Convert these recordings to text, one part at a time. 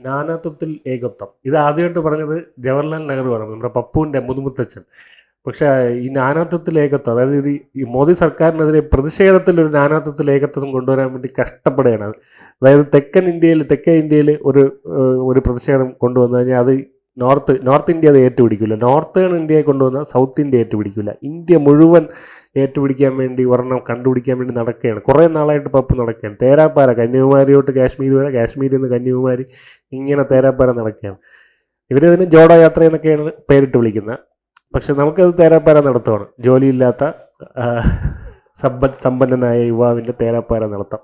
നാനാത്വത്തിൽ ഏകത്വം. ഇത് ആദ്യമായിട്ട് പറഞ്ഞത് ജവഹർലാൽ നെഹ്റുവാണ് നമ്മുടെ പപ്പുവിന്റെ മുതുമുത്തച്ഛൻ. പക്ഷേ ഈ നാനാത്വത്തിൽ ഏകത്വം അതായത് ഈ മോദി സർക്കാരിനെതിരെ പ്രതിഷേധത്തിൽ ഒരു നാനാത്വത്തിൽ ഏകത്വം കൊണ്ടുവരാൻ വേണ്ടി കഷ്ടപ്പെടുകയാണ്. അതായത് തെക്കൻ ഇന്ത്യയിൽ തെക്കേ ഇന്ത്യയിൽ ഒരു ഒരു പ്രതിഷേധം കൊണ്ടുവന്നു കഴിഞ്ഞാൽ അത് നോർത്ത് നോർത്ത് ഇന്ത്യ അത് ഏറ്റുപിടിക്കില്ല നോർത്തേൺ ഇന്ത്യയെ കൊണ്ടുവന്ന സൗത്ത് ഇന്ത്യ ഏറ്റുപിടിക്കില്ല ഇന്ത്യ മുഴുവൻ ഏറ്റുപിടിക്കാൻ വേണ്ടി ഒരെണ്ണം കണ്ടുപിടിക്കാൻ വേണ്ടി നടക്കുകയാണ്. കുറേ നാളായിട്ട് പപ്പ് നടക്കുകയാണ്. തേരാപ്പാര കന്യാകുമാരി തൊട്ട് കാശ്മീർ വരെ കാശ്മീരിൽ നിന്ന് കന്യാകുമാരി ഇങ്ങനെ തേരാപ്പാര നടക്കുകയാണ്. ഇവരതിന് ജോഡോ യാത്ര എന്നൊക്കെയാണ് പേരിട്ട് വിളിക്കുന്നത്. പക്ഷെ നമുക്കത് തേരാപ്പാര നടത്തുവാണ് ജോലിയില്ലാത്ത സമ്പ സമ്പന്നനായ യുവാവിന്റെ തേരാപ്പാര നടത്താം.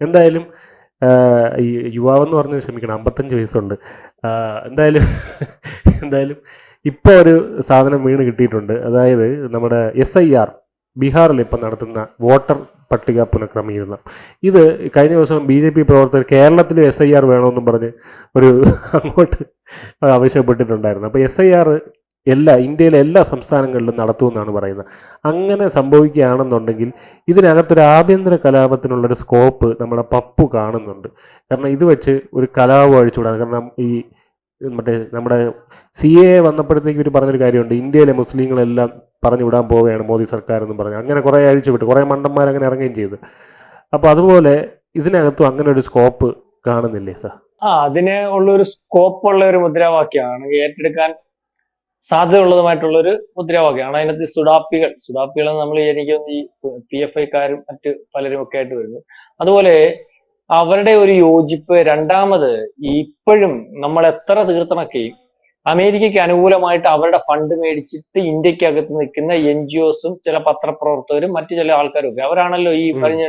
എന്തായാലും ഈ യുവാവെന്ന് പറഞ്ഞ് ക്ഷമിക്കണം അമ്പത്തഞ്ച് വയസ്സുണ്ട്. എന്തായാലും എന്തായാലും ഇപ്പോൾ ഒരു സാധനം വീണ് കിട്ടിയിട്ടുണ്ട്. അതായത് നമ്മുടെ എസ് ഐ ആർ ബീഹാറിൽ ഇപ്പം നടത്തുന്ന വോട്ടർ പട്ടിക പുനഃക്രമീകരണം. ഇത് കഴിഞ്ഞ ദിവസം ബി ജെ പി പ്രവർത്തകർ കേരളത്തിലും എസ് ഐ ആർ വേണമെന്നും പറഞ്ഞ് ഒരു അങ്ങോട്ട് ആവശ്യപ്പെട്ടിട്ടുണ്ടായിരുന്നു. അപ്പോൾ എസ് ഐ ആർ എല്ലാ ഇന്ത്യയിലെ എല്ലാ സംസ്ഥാനങ്ങളിലും നടത്തുമെന്നാണ് പറയുന്നത്. അങ്ങനെ സംഭവിക്കുകയാണെന്നുണ്ടെങ്കിൽ ഇതിനകത്തൊരു ആഭ്യന്തര കലാപത്തിനുള്ളൊരു സ്കോപ്പ് നമ്മുടെ പപ്പു കാണുന്നുണ്ട്. കാരണം ഇത് വെച്ച് ഒരു കലാപം അഴിച്ചുകൂടാ കാരണം ഈ മറ്റേ നമ്മുടെ സി എ വന്നപ്പോഴത്തേക്ക് ഇവർ പറഞ്ഞൊരു കാര്യമുണ്ട് ഇന്ത്യയിലെ മുസ്ലിങ്ങളെല്ലാം പറഞ്ഞു വിടാൻ പോവുകയാണ് മോദി സർക്കാർ എന്ന് പറഞ്ഞു. അങ്ങനെ കുറേ അഴിച്ചു വിട്ടു കുറേ മണ്ടന്മാർ അങ്ങനെ ഇറങ്ങുകയും ചെയ്തു. അപ്പോൾ അതുപോലെ ഇതിനകത്തും അങ്ങനെ ഒരു സ്കോപ്പ് കാണുന്നില്ലേ സാർ? ആ അതിന് ഉള്ള ഒരു സ്കോപ്പ് ഉള്ള ഒരു മുദ്രാവാക്യമാണ് ഏറ്റെടുക്കാൻ സാധ്യതയുള്ളതുമായിട്ടുള്ള ഒരു മുദ്രാവാക്യമാണ്. അതിനകത്ത് സുഡാപ്പികൾ. സുഡാപ്പികൾ നമ്മൾ എനിക്ക് ഈ പി എഫ് ഐക്കാരും മറ്റ് പലരും ഒക്കെ ആയിട്ട് വരുന്നു. അതുപോലെ അവരുടെ ഒരു യോജിപ്പ് രണ്ടാമത് ഇപ്പോഴും നമ്മൾ എത്ര തീർത്തണക്കെയും അമേരിക്കയ്ക്ക് അനുകൂലമായിട്ട് അവരുടെ ഫണ്ട് മേടിച്ചിട്ട് ഇന്ത്യക്കകത്ത് നിൽക്കുന്ന എൻ ജി ഒസും ചില പത്രപ്രവർത്തകരും മറ്റു ചില ആൾക്കാരും ഒക്കെ. അവരാണല്ലോ ഈ. പറഞ്ഞ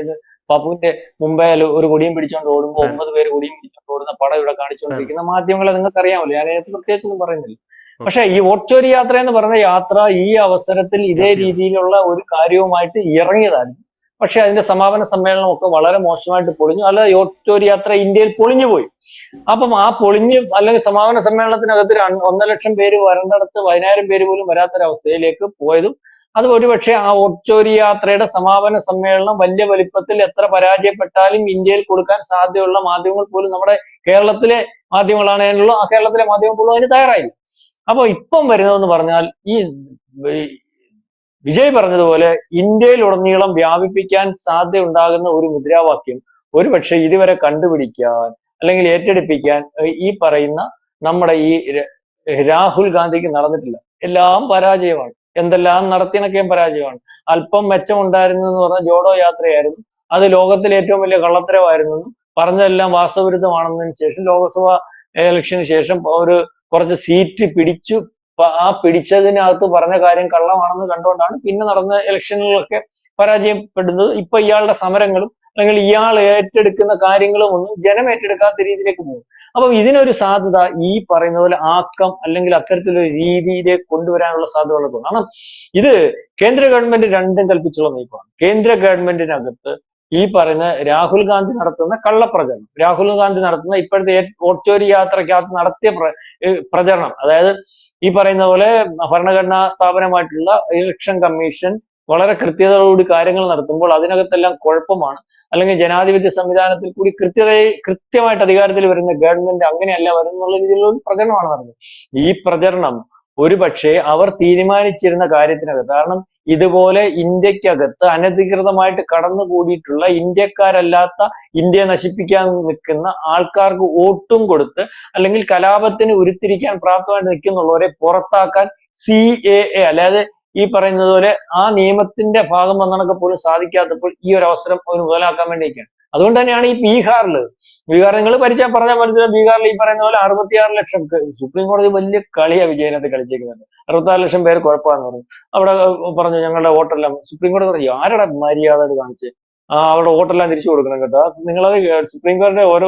പപ്പുവിന്റെ മുമ്പേ ഒരു കൊടിയും പിടിച്ചോണ്ട് ഓടുമ്പോൾ ഒമ്പത് പേര് കൊടിയും പിടിച്ചോണ്ട് ഓടുന്ന പടം ഇവിടെ കാണിച്ചുകൊണ്ടിരിക്കുന്ന മാധ്യമങ്ങളെ നിങ്ങൾക്ക് അറിയാമല്ലോ ഞാൻ പ്രത്യേകിച്ചൊന്നും പറയുന്നില്ല. പക്ഷെ ഈ വോട്ട് യാത്ര എന്ന് പറയുന്ന യാത്ര ഈ അവസരത്തിൽ ഇതേ രീതിയിലുള്ള ഒരു കാര്യവുമായിട്ട് ഇറങ്ങിയതാണ്. പക്ഷെ അതിന്റെ സമാപന സമ്മേളനം ഒക്കെ വളരെ മോശമായിട്ട് പൊളിഞ്ഞു. അല്ല വോട്ട് യാത്ര ഇന്ത്യയിൽ പൊളിഞ്ഞു പോയി. അപ്പം ആ പൊളിഞ്ഞ് അല്ലെങ്കിൽ സമാപന സമ്മേളനത്തിനകത്ത് ഒന്നര ലക്ഷം പേര് വരേണ്ടടത്ത് പതിനായിരം പേര് പോലും വരാത്തൊരവസ്ഥയിലേക്ക് പോയതും അത് ഒരുപക്ഷെ ആ ഒറ്റോരി യാത്രയുടെ സമാപന സമ്മേളനം വലിയ വലിപ്പത്തിൽ എത്ര പരാജയപ്പെട്ടാലും ഇന്ത്യയിൽ കൊടുക്കാൻ സാധ്യതയുള്ള മാധ്യമങ്ങൾ പോലും നമ്മുടെ കേരളത്തിലെ മാധ്യമങ്ങളാണ്. അതിനുള്ള ആ കേരളത്തിലെ മാധ്യമങ്ങൾ പോലും അതിന് തയ്യാറായില്ല. അപ്പൊ ഇപ്പം വരുന്നതെന്ന് പറഞ്ഞാൽ ഈ വിജയ് പറഞ്ഞതുപോലെ ഇന്ത്യയിലുടനീളം വ്യാപിപ്പിക്കാൻ സാധ്യതയുണ്ടാകുന്ന ഒരു മുദ്രാവാക്യം ഒരുപക്ഷെ ഇതുവരെ കണ്ടുപിടിക്കാൻ അല്ലെങ്കിൽ ഏറ്റെടുപ്പിക്കാൻ ഈ പറയുന്ന നമ്മുടെ ഈ രാഹുൽ ഗാന്ധിക്ക് നടന്നിട്ടില്ല. എല്ലാം പരാജയമാണ്. എന്തെല്ലാം നടത്തിനൊക്കെയും പരാജയമാണ്. അല്പം മെച്ചമുണ്ടായിരുന്നു എന്ന് പറഞ്ഞ ജോഡോ യാത്രയായിരുന്നു. അത് ലോകത്തിലെ ഏറ്റവും വലിയ കള്ളത്തരമായിരുന്നെന്നും പറഞ്ഞതെല്ലാം വാസ്തവവിരുദ്ധമാണെന്നതിന് ശേഷം ലോക്സഭ ഇലക്ഷന് ശേഷം ഒരു കുറച്ച് സീറ്റ് പിടിച്ചു. ആ പിടിച്ചതിനകത്ത് പറഞ്ഞ കാര്യം കള്ളമാണെന്ന് കണ്ടുകൊണ്ടാണ് പിന്നെ നടന്ന ഇലക്ഷനുകളൊക്കെ പരാജയപ്പെടുന്നത്. ഇപ്പൊ ഇയാളുടെ സമരങ്ങളും അല്ലെങ്കിൽ ഇയാൾ ഏറ്റെടുക്കുന്ന കാര്യങ്ങളും ഒന്നും ജനം ഏറ്റെടുക്കാത്ത രീതിയിലേക്ക് പോകും. അപ്പൊ ഇതിനൊരു സാധ്യത ഈ പറയുന്ന പോലെ ആക്കം അല്ലെങ്കിൽ അത്തരത്തിലൊരു രീതിയിലേക്ക് കൊണ്ടുവരാനുള്ള സാധ്യതകളൊക്കെ കാരണം ഇത് കേന്ദ്ര ഗവൺമെന്റ് രണ്ടും കൽപ്പിച്ചുള്ള നീക്കമാണ്. കേന്ദ്ര ഗവൺമെന്റിനകത്ത് ഈ പറയുന്ന രാഹുൽ ഗാന്ധി നടത്തുന്ന കള്ളപ്രചരണം. രാഹുൽ ഗാന്ധി നടത്തുന്ന ഇപ്പോഴത്തെ ഓട്ടോരി യാത്രക്കകത്ത് നടത്തിയ പ്ര- പ്രചരണം. അതായത് ഈ പറയുന്ന പോലെ ഭരണഘടനാ സ്ഥാപനമായിട്ടുള്ള ഇലക്ഷൻ കമ്മീഷൻ വളരെ കൃത്യതയോടുകൂടി കാര്യങ്ങൾ നടത്തുമ്പോൾ അതിനകത്തെല്ലാം കുഴപ്പമാണ്. അല്ലെങ്കിൽ ജനാധിപത്യ സംവിധാനത്തിൽ കൂടി കൃത്യത കൃത്യമായിട്ട് അധികാരത്തിൽ വരുന്ന ഗവൺമെന്റ് അങ്ങനെയല്ല വരുന്നുള്ള രീതിയിലുള്ള പ്രചരണമാണ് നടന്നത്. ഈ പ്രചരണം ഒരുപക്ഷെ അവർ തീരുമാനിച്ചിരുന്ന കാര്യത്തിനകത്ത് കാരണം ഇതുപോലെ ഇന്ത്യക്കകത്ത് അനധികൃതമായിട്ട് കടന്നു കൂടിയിട്ടുള്ള ഇന്ത്യക്കാരല്ലാത്ത ഇന്ത്യയെ നശിപ്പിക്കാൻ നിൽക്കുന്ന ആൾക്കാർക്ക് വോട്ടും കൊടുത്ത് അല്ലെങ്കിൽ കലാപത്തിന് ഉരുത്തിരിക്കാൻ പ്രാപ്തമായിട്ട് നിൽക്കുന്നുള്ളവരെ പുറത്താക്കാൻ സി എ എ അല്ലാതെ ഈ പറയുന്നത് പോലെ ആ നിയമത്തിന്റെ ഭാഗം വന്നണക്കെ പോലും സാധിക്കാത്തപ്പോൾ ഈ ഒരു അവസരം അവന് മുതലാക്കാൻ വേണ്ടിയിരിക്കുകയാണ് അതുകൊണ്ട് തന്നെയാണ് ഈ ബീഹാറിൽ ബീഹാർ നിങ്ങൾ പരിചയ പറഞ്ഞാൽ മനസ്സിലാവും. ബീഹാറിൽ ഈ പറയുന്ന പോലെ അറുപത്തിയാറ് ലക്ഷം സുപ്രീം കോടതി വലിയ കളിയാ വിജയനകത്ത് കളിച്ചേക്കുന്നത്. അറുപത്താറ് ലക്ഷം പേര് കുഴപ്പമാണെന്ന് പറഞ്ഞു. അവിടെ പറഞ്ഞു ഞങ്ങളുടെ വോട്ടെല്ലാം സുപ്രീം കോടതി പറഞ്ഞു ആരുടെ മര്യാദ കാണിച്ച്? ആ അവരുടെ വോട്ടെല്ലാം തിരിച്ചു കൊടുക്കണം കേട്ടോ. നിങ്ങളത് സുപ്രീം കോടതിയുടെ ഓരോ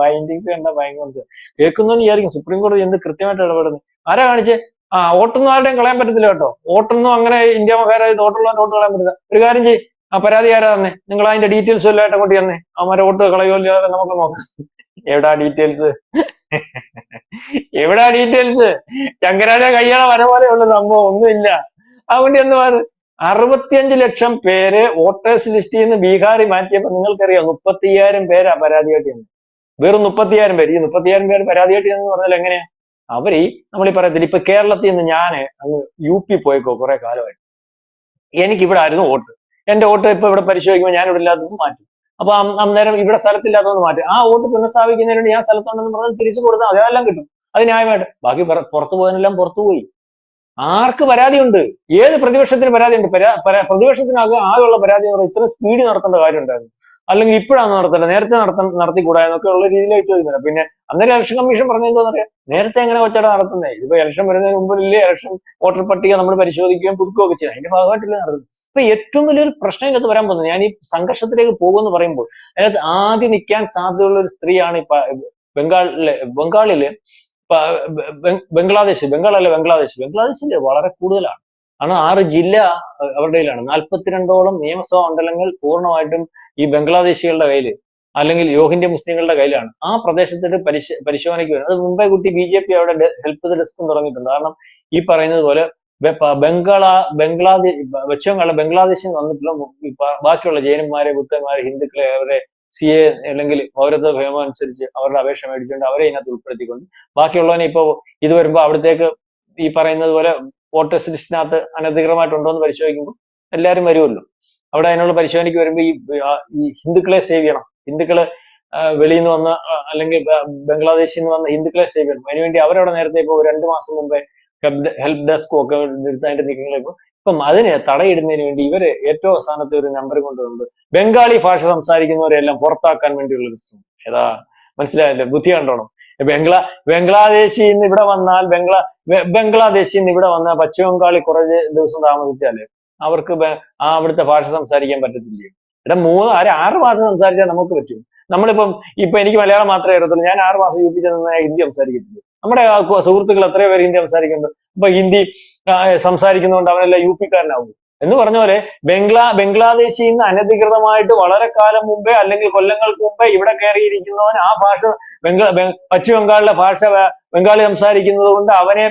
ബൈൻഡിങ്സ് കണ്ട ഭയങ്കര കേൾക്കുന്നു വിചാരിക്കും സുപ്രീം കോടതി എന്ത് കൃത്യമായിട്ട് ഇടപെടുന്നു. ആരാ കാണിച്ചേ? ആ വോട്ടൊന്നും ആരുടെയും കളയാൻ പറ്റത്തില്ല കേട്ടോ. വോട്ടൊന്നും അങ്ങനെ ഇന്ത്യ മഹാരാജ് വോട്ടുള്ള വോട്ട് കളയാൻ പറ്റില്ല ഒരു കാര്യം ചെയ്യ്. ആ പരാതി ആരാ തന്നെ? നിങ്ങൾ അതിന്റെ ഡീറ്റെയിൽസ് എല്ലായിട്ട് അങ്ങോട്ട് തന്നെ അവന്മാരെ ഓട്ട് കളയോ ഇല്ലയോ നമുക്ക് നോക്കാം. എവിടാ ഡീറ്റെയിൽസ് എവിടാ ഡീറ്റെയിൽസ് ചങ്കരാജ കയ്യാള വര ഉള്ള സംഭവം ഒന്നുമില്ല. അതുകൊണ്ട് പറഞ്ഞു അറുപത്തിയഞ്ച് ലക്ഷം പേര് വോട്ടേഴ്സ് ലിസ്റ്റിൽ നിന്ന് ബീഹാറിൽ മാറ്റിയപ്പോൾ നിങ്ങൾക്കറിയാം മുപ്പത്തി അയ്യായിരം പേരാ പരാതിയായിട്ട് തന്നെ വെറും മുപ്പത്തിയായിരം പേര്. ഈ മുപ്പത്തിയായിരം പേര് പരാതിയായിട്ട് എന്ന് പറഞ്ഞാൽ എങ്ങനെയാ അവർ ഈ നമ്മൾ ഈ പറയത്തില്ല ഇപ്പൊ കേരളത്തിൽ നിന്ന് ഞാൻ അങ്ങ് യു പി പോയേക്കോ കുറെ കാലമായിട്ട്. എനിക്കിവിടെ ആയിരുന്നു വോട്ട്. എന്റെ വോട്ട് ഇപ്പൊ ഇവിടെ പരിശോധിക്കുമ്പോൾ ഞാൻ ഇവിടെ ഇല്ലാത്തത് മാറ്റും. അപ്പൊ അന്നേരം ഇവിടെ സ്ഥലത്തില്ലാത്തത് മാറ്റും. ആ വോട്ട് പുനഃസ്ഥാപിക്കുന്നതിന് വേണ്ടി ഞാൻ സ്ഥലത്തുണ്ടെന്ന് പറഞ്ഞാൽ തിരിച്ചു കൊടുത്താൽ അതെല്ലാം കിട്ടും. അത് ന്യായമായിട്ട്. ബാക്കി പുറ- പുറത്തു പോയതിനെല്ലാം പുറത്തു പോയി. ആർക്ക് പരാതിയുണ്ട്? ഏത് പ്രതിപക്ഷത്തിന് പരാതിയുണ്ട്? പരാ- പരാ- പ്രതിപക്ഷത്തിനാകെ ആകെയുള്ള പരാതി ഇത്ര സ്പീഡ് നടത്തേണ്ട കാര്യം ഉണ്ടായിരുന്നു അല്ലെങ്കിൽ ഇപ്പോഴാണ് നടത്തേണ്ടത്? നേരത്തെ നടത്ത നടത്തിക്കൂടാ എന്നൊക്കെ ഉള്ള രീതിയിലായിട്ട് ചോദിക്കുന്നത് പിന്നെ അന്നേരം ഇലക്ഷൻ കമ്മീഷൻ പറഞ്ഞെന്താ പറയാ നേരത്തെ എങ്ങനെ ഒച്ചട നടത്തുന്നത് ഇതിപ്പോ ഇലക്ഷൻ വരുന്നതിന് മുമ്പിലല്ലേ ഇലക്ഷൻ വോട്ടർ പട്ടിക നമ്മൾ പരിശോധിക്കുകയും പുതുക്കുകയൊക്കെ ചെയ്യാം അതിന്റെ ഭാഗമായിട്ടില്ല നടത്തുന്നത്. ഇപ്പൊ ഏറ്റവും വലിയൊരു പ്രശ്നം ഇതിനകത്ത് വരാൻ പോകുന്നത് ഞാൻ ഈ സംഘർഷത്തിലേക്ക് പോകുമെന്ന് പറയുമ്പോൾ അതിനകത്ത് ആദ്യം നിൽക്കാൻ സാധ്യതയുള്ള ഒരു സ്ത്രീയാണ് ഇപ്പൊ ബംഗാളിലെ ബംഗാളിൽ ബംഗ്ലാദേശ് ബംഗാൾ അല്ലെ ബംഗ്ലാദേശ്. ബംഗ്ലാദേശിൽ വളരെ കൂടുതലാണ്. കാരണം ആറ് ജില്ല അവരുടെയിലാണ് നാൽപ്പത്തിരണ്ടോളം നിയമസഭാ മണ്ഡലങ്ങൾ പൂർണമായിട്ടും ഈ ബംഗ്ലാദേശികളുടെ കയ്യിൽ അല്ലെങ്കിൽ യോഹിന്റെ മുസ്ലിങ്ങളുടെ കയ്യിലാണ് ആ പ്രദേശത്തിന്റെ പരിശ പരിശോധനയ്ക്ക് വരുന്നത്. അത് മുംബൈ കുട്ടി ബി ജെ പി അവിടെ ഹെൽപ്പ് ഡെസ്കും തുടങ്ങിയിട്ടുണ്ട് കാരണം ഈ പറയുന്നത് പോലെ ബംഗാളാ ബംഗ്ലാദേശ് ബംഗാളിലെ ബംഗ്ലാദേശിൽ വന്നിട്ടുള്ള ബാക്കിയുള്ള ജൈനന്മാരെ ബുദ്ധന്മാരെ ഹിന്ദുക്കളെ അവരെ സി എ അല്ലെങ്കിൽ പൗരത്വ ഭയമം അനുസരിച്ച് അവരുടെ അപേക്ഷ മേടിച്ചുകൊണ്ട് അവരെ ഇതിനകത്ത് ഉൾപ്പെടുത്തിക്കൊണ്ട് ബാക്കിയുള്ളവനെ ഇപ്പോൾ ഇത് വരുമ്പോൾ അവിടത്തേക്ക് ഈ പറയുന്നത് പോലെ വോട്ടേഴ്സ് ലിസ്റ്റിനകത്ത് അനധികൃതമായിട്ടുണ്ടോ എന്ന് പരിശോധിക്കുമ്പോൾ എല്ലാവരും വരുമല്ലോ. അവിടെ അതിനുള്ള പരിശോധനയ്ക്ക് വരുമ്പോൾ ഈ ഈ ഹിന്ദുക്കളെ സേവ് ചെയ്യണം. ഹിന്ദുക്കൾ വെളിയിൽ നിന്ന് വന്ന അല്ലെങ്കിൽ ബംഗ്ലാദേശിൽ നിന്ന് വന്ന ഹിന്ദുക്കളെ സേവ് ചെയ്യണം. അതിനുവേണ്ടി അവരവിടെ നേരത്തെ ഇപ്പോൾ രണ്ട് മാസം മുമ്പേ ഹെൽപ്പ് ഡെസ്കും ഒക്കെ എടുത്ത് അതിന്റെ നീക്കങ്ങൾ ഇപ്പൊ അതിന് തടയിടുന്നതിന് വേണ്ടി ഇവർ ഏറ്റവും അവസാനത്തെ ഒരു നമ്പർ കൊണ്ടുവരുന്നത് ബംഗാളി ഭാഷ സംസാരിക്കുന്നവരെല്ലാം പുറത്താക്കാൻ വേണ്ടിയുള്ള ഒരു ശ്രമം ഏതാ? മനസ്സിലായല്ലേ? ബുദ്ധി കണ്ടോണം. ബംഗ്ലാ ബംഗ്ലാദേശിൽ നിന്ന് ഇവിടെ വന്നാൽ ബംഗ്ലാ ബംഗ്ലാദേശിൽ നിന്ന് ഇവിടെ വന്നാൽ പശ്ചിമ ബംഗാളിൽ കുറേ ദിവസം താമസിച്ചാൽ അവർക്ക് ആ അവിടുത്തെ ഭാഷ സംസാരിക്കാൻ പറ്റത്തില്ലേ? ഇവിടെ മൂന്ന് ആര് ആറ് മാസം സംസാരിച്ചാൽ നമുക്ക് പറ്റും? നമ്മളിപ്പം ഇപ്പൊ എനിക്ക് മലയാളം മാത്രമേ അറിയത്തുള്ളൂ. ഞാൻ ആറ് മാസം യു പി ചെന്ന് ഹിന്ദി സംസാരിക്കത്തില്ല? നമ്മുടെ സുഹൃത്തുക്കൾ എത്രയോ പേര് ഹിന്ദി സംസാരിക്കുന്നുണ്ട്. ഇപ്പൊ ഹിന്ദി സംസാരിക്കുന്നതുകൊണ്ട് അവനെല്ലാം യു പിക്കാരനാവും എന്ന് പറഞ്ഞ പോലെ ബംഗ്ലാ ബംഗ്ലാദേശിൽ നിന്ന് അനധികൃതമായിട്ട് വളരെ കാലം മുമ്പേ അല്ലെങ്കിൽ കൊല്ലങ്ങൾക്ക് മുമ്പേ ഇവിടെ കയറിയിരിക്കുന്നവൻ ആ ഭാഷ ബംഗ്ലാ പശ്ചിമ ബംഗാളിലെ ഭാഷ ബംഗാളി സംസാരിക്കുന്നത് കൊണ്ട് അവനെ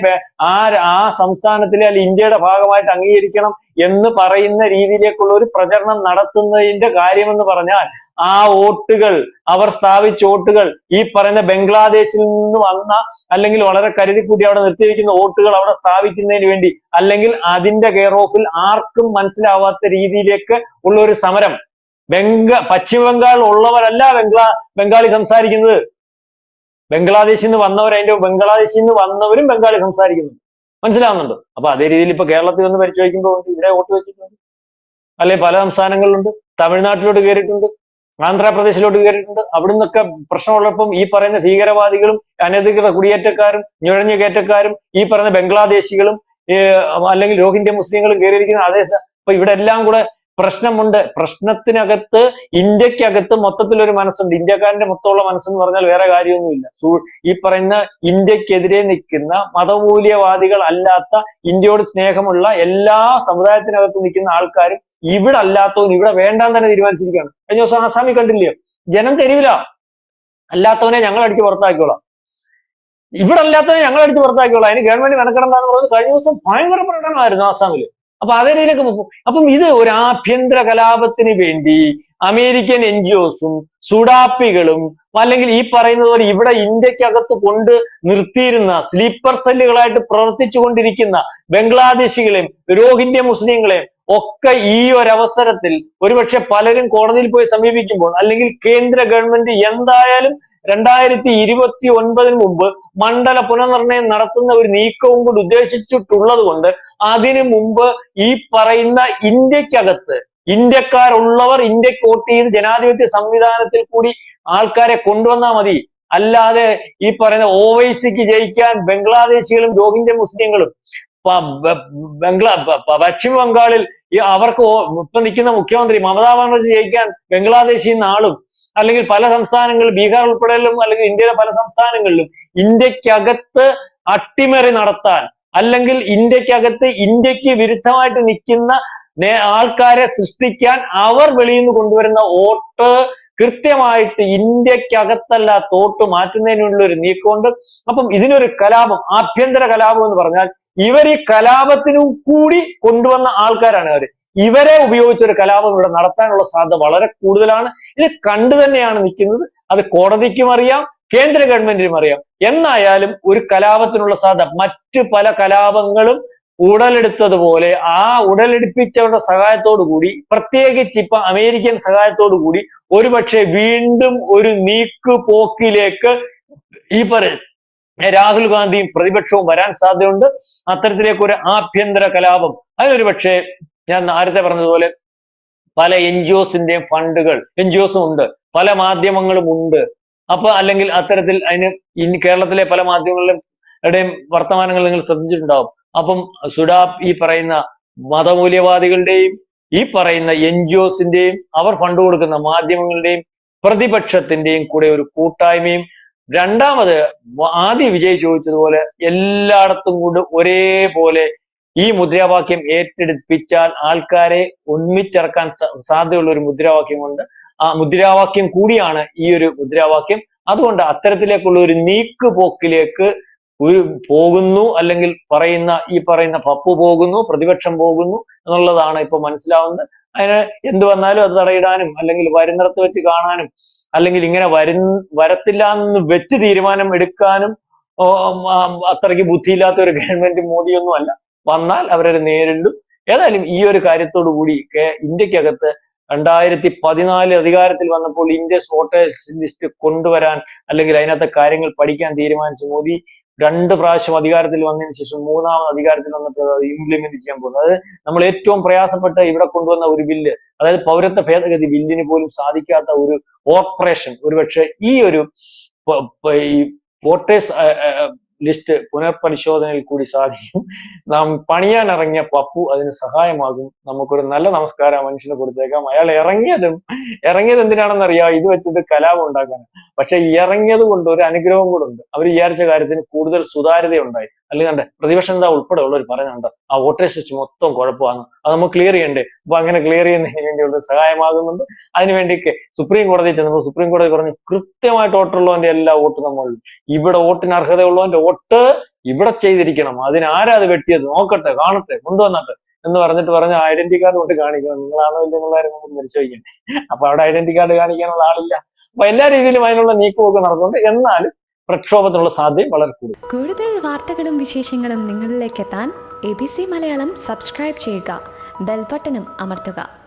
ആ ആ സംസ്ഥാനത്തിലെ അല്ലെങ്കിൽ ഇന്ത്യയുടെ ഭാഗമായിട്ട് അംഗീകരിക്കണം എന്ന് പറയുന്ന രീതിയിലേക്കുള്ള ഒരു പ്രചരണം നടത്തുന്നതിന്റെ കാര്യമെന്ന് പറഞ്ഞാൽ ആ വോട്ടുകൾ അവർ സ്ഥാപിച്ച വോട്ടുകൾ ഈ പറയുന്ന ബംഗ്ലാദേശിൽ നിന്ന് വന്ന അല്ലെങ്കിൽ വളരെ കരുതിക്കൂട്ടി അവിടെ നിർത്തിയിരിക്കുന്ന വോട്ടുകൾ അവിടെ സ്ഥാപിക്കുന്നതിന് വേണ്ടി അല്ലെങ്കിൽ അതിന്റെ കെയർ ഓഫിൽ ആർക്കും മനസ്സിലാവാത്ത രീതിയിലേക്ക് ഉള്ള ഒരു സമരം. ബംഗ പശ്ചിമ ബംഗാൾ ഉള്ളവരല്ല ബംഗ്ലാ ബംഗാളി സംസാരിക്കുന്നത്. ബംഗ്ലാദേശിൽ നിന്ന് വന്നവർ അതിന്റെ ബംഗ്ലാദേശിൽ നിന്ന് വന്നവരും ബംഗാളി സംസാരിക്കുന്നു മനസ്സിലാവുന്നുണ്ട്? അപ്പൊ അതേ രീതിയിൽ ഇപ്പൊ കേരളത്തിൽ ഒന്ന് പരിശോധിക്കുമ്പോൾ ഇവിടെ വോട്ട് വെച്ചിട്ടുണ്ട്. അല്ലെ പല സംസ്ഥാനങ്ങളിലുണ്ട് തമിഴ്നാട്ടിലോട്ട് കയറിയിട്ടുണ്ട് ആന്ധ്രാപ്രദേശിലോട്ട് കയറിയിട്ടുണ്ട് അവിടെ നിന്നൊക്കെ പ്രശ്നമുള്ളപ്പം ഈ പറയുന്ന ഭീകരവാദികളും അനധികൃത കുടിയേറ്റക്കാരും നുഴഞ്ഞു കയറ്റക്കാരും ഈ പറയുന്ന ബംഗ്ലാദേശികളും അല്ലെങ്കിൽ രോഹിംഗ്യ മുസ്ലിങ്ങളും കയറിയിരിക്കുന്ന അതേ ഇപ്പൊ ഇവിടെ എല്ലാം കൂടെ പ്രശ്നമുണ്ട്. പ്രശ്നത്തിനകത്ത് ഇന്ത്യക്കകത്ത് മൊത്തത്തിൽ ഒരു മനസ്സുണ്ട്. ഇന്ത്യക്കാരന്റെ മൊത്തമുള്ള മനസ്സെന്ന് പറഞ്ഞാൽ വേറെ കാര്യമൊന്നുമില്ല. ഈ പറയുന്ന ഇന്ത്യക്കെതിരെ നിൽക്കുന്ന മതമൂല്യവാദികൾ അല്ലാത്ത ഇന്ത്യയോട് സ്നേഹമുള്ള എല്ലാ സമുദായത്തിനകത്ത് നിൽക്കുന്ന ആൾക്കാരും ഇവിടെ അല്ലാത്തവൻ ഇവിടെ വേണ്ടാന്ന് തന്നെ തീരുമാനിച്ചിരിക്കുകയാണ്. കഴിഞ്ഞ ദിവസം ആസാമി കണ്ടില്ലയോ ജനം തെരുവില അല്ലാത്തവനെ ഞങ്ങൾ അടിച്ച് പുറത്താക്കിക്കോളാം. ഇവിടെ അല്ലാത്തവനെ ഞങ്ങൾ അടിച്ച് പുറത്താക്കിക്കോളാം. അതിന് ഗവൺമെന്റ് മെനക്കെടണ്ടെന്ന് പറഞ്ഞ് കഴിഞ്ഞ ദിവസം ഭയങ്കര പ്രകടനമായിരുന്നു ആസാമിൽ. അപ്പൊ അതിലേക്ക് പോകും അപ്പം ഇത് ഒരു ആഭ്യന്തര കലാപത്തിന് വേണ്ടി അമേരിക്കൻ എൻ ജി ഒസും സുഡാപ്പികളും അല്ലെങ്കിൽ ഈ പറയുന്നത് പോലെ ഇവിടെ ഇന്ത്യക്കകത്ത് കൊണ്ട് നിർത്തിയിരുന്ന സ്ലീപ്പർ സെല്ലുകളായിട്ട് പ്രവർത്തിച്ചു കൊണ്ടിരിക്കുന്ന ബംഗ്ലാദേശികളെയും രോഹിംഗ്യ മുസ്ലിങ്ങളെയും ഒക്കെ ഈ ഒരു അവസരത്തിൽ ഒരുപക്ഷെ പലരും കോടതിയിൽ പോയി സമീപിക്കുമ്പോൾ അല്ലെങ്കിൽ കേന്ദ്ര ഗവൺമെന്റ് എന്തായാലും രണ്ടായിരത്തി ഇരുപത്തി ഒൻപതിന് മുമ്പ് മണ്ഡല പുനർനിർണയം നടത്തുന്ന ഒരു നീക്കവും കൂടി ഉദ്ദേശിച്ചിട്ടുള്ളത് കൊണ്ട് അതിനു മുമ്പ് ഈ പറയുന്ന ഇന്ത്യക്കകത്ത് ഇന്ത്യക്കാരുള്ളവർ ഇന്ത്യയ്ക്ക് വോട്ട് ചെയ്ത് ജനാധിപത്യ സംവിധാനത്തിൽ കൂടി ആൾക്കാരെ കൊണ്ടുവന്നാൽ മതി. അല്ലാതെ ഈ പറയുന്ന ഒവൈസിക്ക് ജയിക്കാൻ ബംഗ്ലാദേശികളും രോഹിംഗ്യ മുസ്ലിങ്ങളും ബംഗ്ലാ പശ്ചിമ ബംഗാളിൽ അവർക്ക് ഇപ്പൊ നിൽക്കുന്ന മുഖ്യമന്ത്രി മമതാ ബാനർജി ജയിക്കാൻ ബംഗ്ലാദേശിൽ നിന്ന് ആളും അല്ലെങ്കിൽ പല സംസ്ഥാനങ്ങളിലും ബീഹാർ ഉൾപ്പെടെയും അല്ലെങ്കിൽ ഇന്ത്യയിലെ പല സംസ്ഥാനങ്ങളിലും ഇന്ത്യക്കകത്ത് അട്ടിമറി നടത്താൻ അല്ലെങ്കിൽ ഇന്ത്യക്കകത്ത് ഇന്ത്യയ്ക്ക് വിരുദ്ധമായിട്ട് നിൽക്കുന്ന ആൾക്കാരെ സൃഷ്ടിക്കാൻ അവർ വെളിയിൽ നിന്ന് കൊണ്ടുവരുന്ന വോട്ട് കൃത്യമായിട്ട് ഇന്ത്യക്കകത്തല്ല തോട്ട് മാറ്റുന്നതിനുള്ള ഒരു നീക്കമുണ്ട്. അപ്പം ഇതിനൊരു കലാപം ആഭ്യന്തര കലാപം എന്ന് പറഞ്ഞാൽ ഇവർ ഈ കലാപത്തിനും കൂടി കൊണ്ടുവന്ന ആൾക്കാരാണ് അവർ. ഇവരെ ഉപയോഗിച്ച് ഒരു കലാപം ഇവിടെ നടത്താനുള്ള സാധ്യത വളരെ കൂടുതലാണ്. ഇത് കണ്ടു തന്നെയാണ് നിൽക്കുന്നത്. അത് കോടതിക്കും അറിയാം കേന്ദ്ര ഗവൺമെന്റിനും അറിയാം. എന്നായാലും ഒരു കലാപത്തിനുള്ള സാധ്യത മറ്റു പല കലാപങ്ങളും ഉടലെടുത്തതുപോലെ ആ ഉടലെടുപ്പിച്ചവരുടെ സഹായത്തോടു കൂടി പ്രത്യേകിച്ച് ഇപ്പൊ അമേരിക്കൻ സഹായത്തോടു കൂടി ഒരുപക്ഷെ വീണ്ടും ഒരു നീക്കുപോക്കിലേക്ക് ഈ പറയും രാഹുൽ ഗാന്ധിയും പ്രതിപക്ഷവും വരാൻ സാധ്യതയുണ്ട്. അത്തരത്തിലേക്ക് ഒരു ആഭ്യന്തര കലാപം അതിനൊരു പക്ഷേ ഞാൻ നേരത്തെ പറഞ്ഞതുപോലെ പല എൻ ജി ഒസിന്റെയും ഫണ്ടുകൾ എൻ ജി ഒസും ഉണ്ട്. പല മാധ്യമങ്ങളും ഉണ്ട്. അപ്പൊ അല്ലെങ്കിൽ അത്തരത്തിൽ അതിന് ഇനി കേരളത്തിലെ പല മാധ്യമങ്ങളിലും ഇടയും വർത്തമാനങ്ങൾ നിങ്ങൾ ശ്രദ്ധിച്ചിട്ടുണ്ടാവും. അപ്പം സുഡാബ് ഈ പറയുന്ന മതമൂല്യവാദികളുടെയും ഈ പറയുന്ന എൻ ജി ഒസിന്റെയും അവർ ഫണ്ട് കൊടുക്കുന്ന മാധ്യമങ്ങളുടെയും പ്രതിപക്ഷത്തിന്റെയും കൂടെ ഒരു കൂട്ടായ്മയും. രണ്ടാമത് ആദ്യം വിജയ് ചോദിച്ചതുപോലെ എല്ലായിടത്തും കൂടെ ഒരേപോലെ ഈ മുദ്രാവാക്യം ഏറ്റെടുപ്പിച്ചാൽ ആൾക്കാരെ ഒന്നിച്ചിറക്കാൻ സാധ്യതയുള്ള ഒരു മുദ്രാവാക്യം കൊണ്ട് ആ മുദ്രാവാക്യം കൂടിയാണ് ഈ ഒരു മുദ്രാവാക്യം. അതുകൊണ്ട് അത്തരത്തിലേക്കുള്ള ഒരു നീക്കുപോക്കിലേക്ക് ഒരു പോകുന്നു അല്ലെങ്കിൽ പറയുന്ന ഈ പറയുന്ന പപ്പു പോകുന്നു പ്രതിപക്ഷം പോകുന്നു എന്നുള്ളതാണ് ഇപ്പൊ മനസ്സിലാവുന്നത്. അതിന് എന്ത് വന്നാലും അത് തടയിടാനും അല്ലെങ്കിൽ വരുന്നിടത്ത് വെച്ച് കാണാനും അല്ലെങ്കിൽ ഇങ്ങനെ വരു വരത്തില്ല എന്ന് വെച്ച് തീരുമാനം എടുക്കാനും അത്രയ്ക്ക് ബുദ്ധിയില്ലാത്ത ഒരു ഗവൺമെന്റ് മോദിയൊന്നും അല്ല വന്നാൽ അവരത് നേരിടും. ഏതായാലും ഈ ഒരു കാര്യത്തോടു കൂടി ഇന്ത്യക്കകത്ത് രണ്ടായിരത്തി പതിനാല് അധികാരത്തിൽ വന്നപ്പോൾ ഇന്ത്യ വോട്ടേഴ്സ് ലിസ്റ്റ് കൊണ്ടുവരാൻ അല്ലെങ്കിൽ അതിനകത്തെ കാര്യങ്ങൾ പഠിക്കാൻ തീരുമാനിച്ചു. മോദി രണ്ട് പ്രാവശ്യം അധികാരത്തിൽ വന്നതിന് ശേഷം മൂന്നാമത് അധികാരത്തിൽ വന്നപ്പോൾ അത് ഇംപ്ലിമെന്റ് ചെയ്യാൻ പോകുന്നത് അതായത് നമ്മൾ ഏറ്റവും പ്രയാസപ്പെട്ട് ഇവിടെ കൊണ്ടുവന്ന ഒരു ബില്ല് അതായത് പൗരത്വ ഭേദഗതി ബില്ലിന് പോലും സാധിക്കാത്ത ഒരു ഓപ്പറേഷൻ ഒരുപക്ഷെ ഈ ഒരു വോട്ടേഴ്സ് ലിസ്റ്റ് പുനഃപരിശോധനയിൽ കൂടി സാധിക്കും. നാം പണിയാൻ ഇറങ്ങിയ പപ്പു അതിന് സഹായമാകും. നമുക്കൊരു നല്ല നമസ്കാരം മനുഷ്യന് കൊടുത്തേക്കാം. അയാൾ ഇറങ്ങിയതും ഇറങ്ങിയത് എന്തിനാണെന്ന് അറിയാം ഇത് വെച്ചിട്ട് കലാപം ഉണ്ടാക്കാൻ പക്ഷെ ഇറങ്ങിയത് കൊണ്ട് ഒരു അനുഗ്രഹം കൂടെ ഉണ്ട്. അവർ വിചാരിച്ച കാര്യത്തിന് കൂടുതൽ സുതാര്യത ഉണ്ടായി അല്ലെങ്കിൽ കണ്ടേ പ്രതിപക്ഷം എന്താ ഉൾപ്പെടെ ഉള്ളവർ പറയുന്നുണ്ട് ആ വോട്ടേഴ്സ് ലിസ്റ്റ് മൊത്തം കുഴപ്പമാണ് അത് നമുക്ക് ക്ലിയർ ചെയ്യണ്ടേ. അപ്പൊ അങ്ങനെ ക്ലിയർ ചെയ്യുന്നതിന് വേണ്ടിയുള്ള സഹായമാകുന്നുണ്ട്. അതിനുവേണ്ടിയൊക്കെ സുപ്രീം കോടതി ചെന്നപ്പോൾ സുപ്രീം കോടതി പറഞ്ഞു കൃത്യമായിട്ട് വോട്ടുള്ളവന്റെ എല്ലാ വോട്ട് നമ്മൾ ഇവിടെ വോട്ടിന് അർഹതയുള്ളവന്റെ വോട്ട് ഇവിടെ ചെയ്തിരിക്കണം. അതിനാരാ അത് വെട്ടിയത്? നോക്കട്ടെ കാണട്ടെ കൊണ്ടുവന്നട്ടെ എന്ന് പറഞ്ഞിട്ട് പറഞ്ഞ ഐഡന്റി കാർഡ് കൊണ്ട് കാണിക്കണം. നിങ്ങളാണോ ഇല്ലെന്നുള്ള കാര്യം നമുക്ക് പരിശോധിക്കണ്ടേ? അപ്പൊ അവിടെ ഐഡന്റി കാർഡ് കാണിക്കാനുള്ള ആളില്ല. അപ്പൊ എല്ലാ രീതിയിലും അതിനുള്ള നീക്കമൊക്കെ നടക്കുന്നുണ്ട് എന്നാലും പ്രക്ഷോഭത്തിനുള്ള സാധ്യത വളരെ കൂടുതൽ കൂടുതൽ വാർത്തകളും വിശേഷങ്ങളും നിങ്ങളിലേക്ക് എത്താൻ A B C Malayalam subscribe ചെയ്യുക. ബെൽബട്ടനും അമർത്തുക.